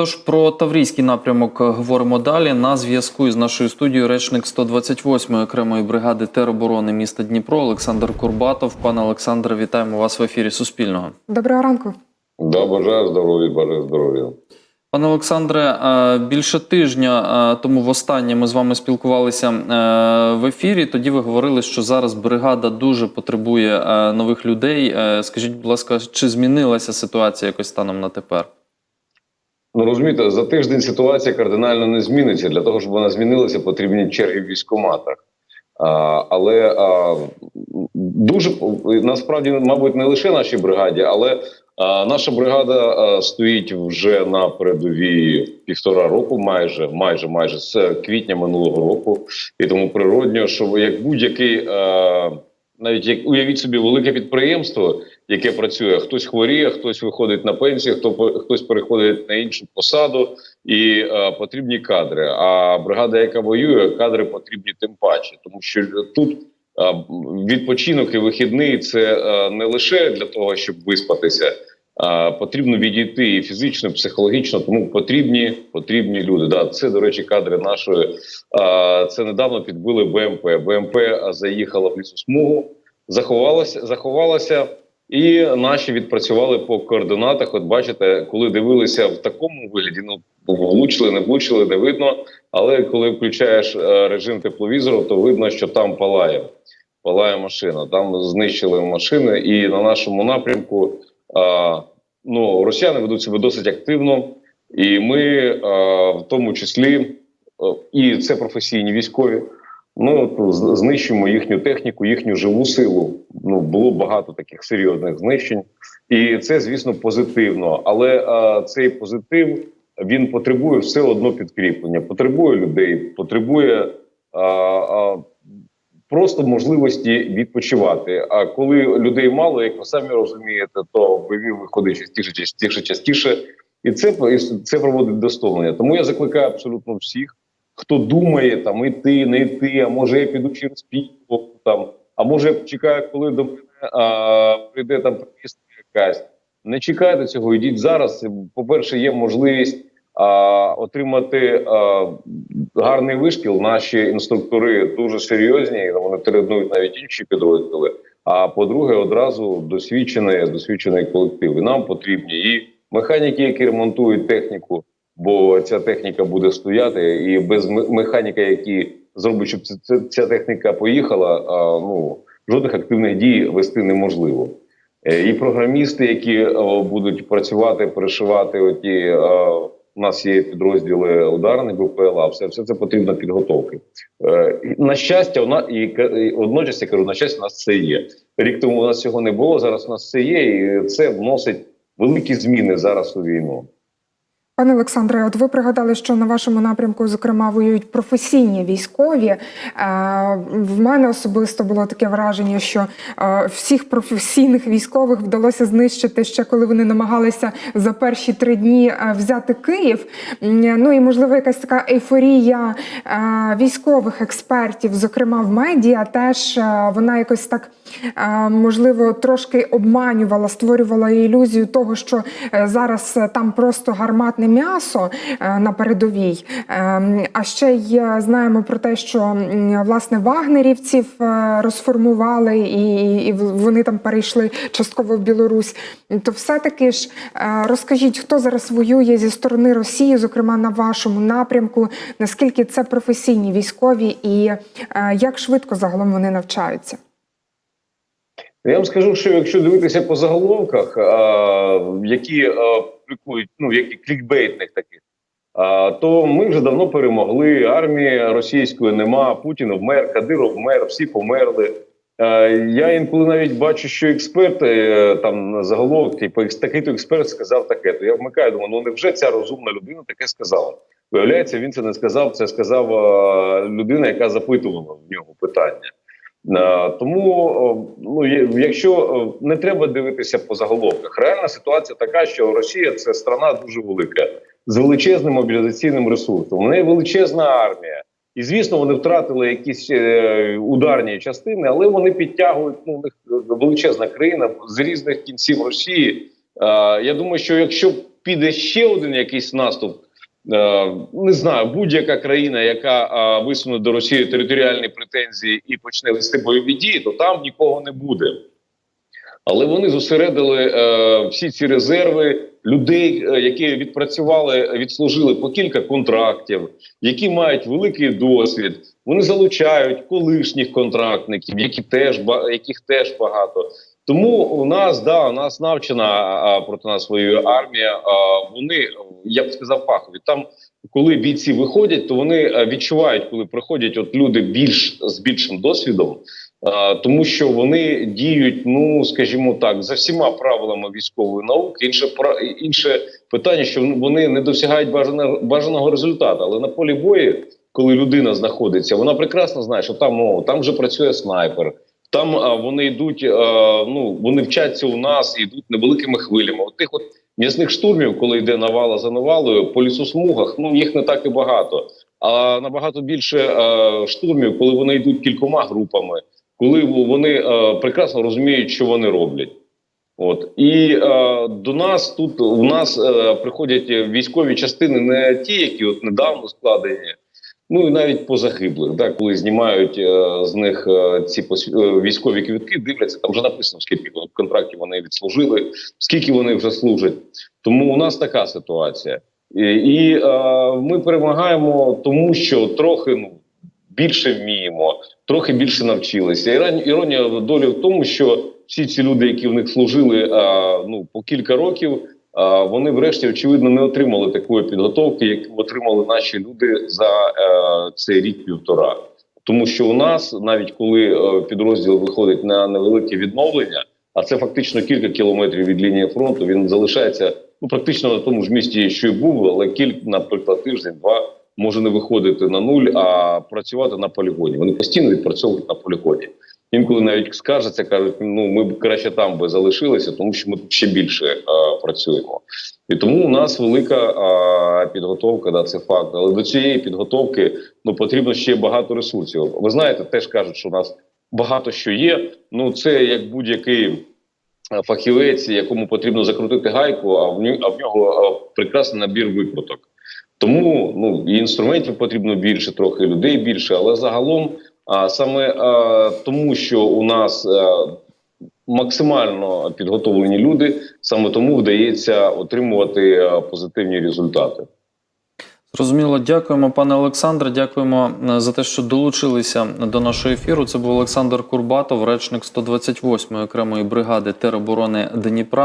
Отож, про Таврійський напрямок говоримо далі. На зв'язку із нашою студією речник 128-ї окремої бригади тероборони міста Дніпро Олександр Курбатов. Пане Олександре, вітаємо вас в ефірі Суспільного. Доброго ранку. Да, бажаю здоров'я, бажаю здоров'я. Пане Олександре, е, більше тижня е, тому востаннє ми з вами спілкувалися е, в ефірі. Тоді ви говорили, що зараз бригада дуже потребує нових людей. Скажіть, будь ласка, чи змінилася ситуація якось станом на тепер? Ну розумієте, за тиждень ситуація кардинально не зміниться. Для того, щоб вона змінилася, потрібні черги в військкоматах. А, але а, дуже насправді, мабуть, не лише нашій бригаді, але а, наша бригада а, стоїть вже на передовій півтора року, майже, майже, майже з квітня минулого року. І тому природньо, що як будь-який, навіть як уявіть собі, велике підприємство, яке працює, хтось хворіє, хтось виходить на пенсію, хто хтось переходить на іншу посаду, і е, потрібні кадри. А бригада, яка воює, кадри потрібні тим паче, тому що тут е, відпочинок і вихідний це е, не лише для того, щоб виспатися. А потрібно відійти і фізично, і психологічно, тому потрібні потрібні люди. Да, це до речі, кадри нашої. Це недавно підбили БМП. БМП заїхала в лісосмугу, заховалася, заховалася, і наші відпрацювали по координатах. От бачите, коли дивилися в такому вигляді, ну влучили, не влучили, не видно. Але коли включаєш е, режим тепловізору, то видно, що там палає. Палає машина. Там знищили машини, і на нашому напрямку. А, ну, росіяни ведуть себе досить активно, і ми а, в тому числі, а, і це професійні військові. Ну то з- їхню техніку, їхню живу силу. Ну було багато таких серйозних знищень, і це, звісно, позитивно. Але а, цей позитив він потребує все одно підкріплення, потребує людей, потребує а, а, просто можливості відпочивати. А коли людей мало, як ви самі розумієте, то бойові виходить частіше, частіше, частіше, і це це проводить до стомлення. Тому я закликаю абсолютно всіх, хто думає там іти, не йти, а може я піду через піку, там, а може я чекаю, коли до мене а, прийде там повістка якась. Не чекайте цього, йдіть зараз. По-перше, є можливість а, отримати а, гарний вишкіл. Наші інструктори дуже серйозні, вони тренують навіть інші підрозділи. А по-друге, одразу досвідчений, досвідчений колектив. І нам потрібні і механіки, які ремонтують техніку, бо ця техніка буде стояти, і без ме- механіка, які зроблять, щоб ця, техніка поїхала, ну жодних активних дій вести неможливо. Е, І програмісти, які будуть працювати, перешивати оті. о, у нас є підрозділи ударних БПЛА, все, все це потрібно підготовки. Е, на щастя, вона і, і водночас я кажу, на щастя, у нас це є. Рік тому у нас цього не було. Зараз у нас це є, і це вносить великі зміни зараз у війну. Пане Олександре, от ви пригадали, що на вашому напрямку, зокрема, воюють професійні військові. Е, В мене особисто було таке враження, що е, всіх професійних військових вдалося знищити ще коли вони намагалися за перші три дні е, взяти Київ. Ну і можливо, якась така ейфорія військових експертів, зокрема в медіа, теж вона якось так можливо трошки обманювала, створювала ілюзію того, що зараз там просто гарматне м'ясо е, на передовій. Ем, А ще й е, знаємо про те, що власне вагнерівців е, розформували, і, вони там перейшли частково в Білорусь. То все-таки ж розкажіть, хто зараз воює зі сторони Росії, зокрема на вашому напрямку, наскільки це професійні військові, і як швидко загалом вони навчаються? Я вам скажу, що якщо дивитися по заголовках, які публікують, ну які клікбейтних таких, а, то ми вже давно перемогли. Армії російської нема, Путін вмер, Кадиров вмер, всі померли. А, я інколи навіть бачу, що експерти е, там заголовок, типу, такий-то експерт сказав таке. То я вмикаю, думаю, ну невже ця розумна людина таке сказала? Виявляється, він це не сказав. Це сказав а, людина, яка запитувала в нього питання. Е, Тому ну якщо не треба дивитися по заголовках, реальна ситуація така, що Росія це страна дуже велика з величезним мобілізаційним ресурсом. У неї величезна армія, і звісно, вони втратили якісь е, ударні частини, але вони підтягують ну, них величезна країна з різних кінців Росії. Е, я думаю, що якщо піде ще один якийсь наступ, е, не знаю, будь-яка країна, яка е, висуне до Росії територіальні претензії і почне вести бойові дії, то там нікого не буде. Але вони зосередили е, всі ці резерви людей, е, які відпрацювали, відслужили по кілька контрактів, які мають великий досвід. Вони залучають колишніх контрактників, які теж яких теж багато. Тому у нас да у нас навчена а, проти нас воює армія. А, вони я б сказав фахові. Там, коли бійці виходять, то вони е, відчувають, коли приходять от люди більш з більшим досвідом. А, тому що вони діють, ну скажімо так, за всіма правилами військової науки. Інше інше питання, що вони не досягають бажаного бажаного результату. Але на полі бою, коли людина знаходиться, вона прекрасно знає, що там о, там вже працює снайпер. Там а, вони йдуть, а, ну вони вчаться у нас і йдуть невеликими хвилями. От тих от м'ясних штурмів, коли йде навала за навалою, по лісосмугах, ну їх не так і багато. А набагато більше е, штурмів, коли вони йдуть кількома групами, коли вони е, прекрасно розуміють, що вони роблять. От і е, до нас тут у нас е, приходять військові частини, не ті, які от недавно складені, ну і навіть по загиблих, да, коли знімають е, з них е, ці пос- е, військові квітки, дивляться, там вже написано, скільки контрактів вони відслужили, скільки вони вже служать. Тому у нас така ситуація. І, і е, ми перемагаємо, тому що трохи ну більше вміємо, трохи більше навчилися. Іран- Іронія долі в тому, що всі ці люди, які в них служили е, ну по кілька років, вони врешті очевидно не отримали такої підготовки, яку отримали наші люди за е, цей рік півтора. Тому що у нас, навіть коли е, підрозділ виходить на невелике відновлення, а це фактично кілька кілометрів від лінії фронту, він залишається ну практично на тому ж місці, що й був, але кілька, наприклад, тиждень-два може не виходити на нуль, а працювати на полігоні. Вони постійно відпрацьовують на полігоні. Інколи навіть скаржаться, кажуть, ну ми б краще там би залишилися, тому що ми тут ще більше е, працюємо. І тому у нас велика е, підготовка, да, це факт. Але до цієї підготовки ну потрібно ще багато ресурсів. Ви знаєте, теж кажуть, що у нас багато що є. Ну це як будь-який е, фахівець, якому потрібно закрутити гайку, а в нього, а в нього е, прекрасний набір викруток. Тому ну і інструментів потрібно більше, трохи людей більше, але загалом, а саме тому, що у нас максимально підготовлені люди, саме тому вдається отримувати позитивні результати. Зрозуміло, дякуємо, пане Олександре. Дякуємо е, за те, що долучилися до нашого ефіру. Це був Олександр Курбатов, речник 128-ї окремої бригади тероборони Дніпра.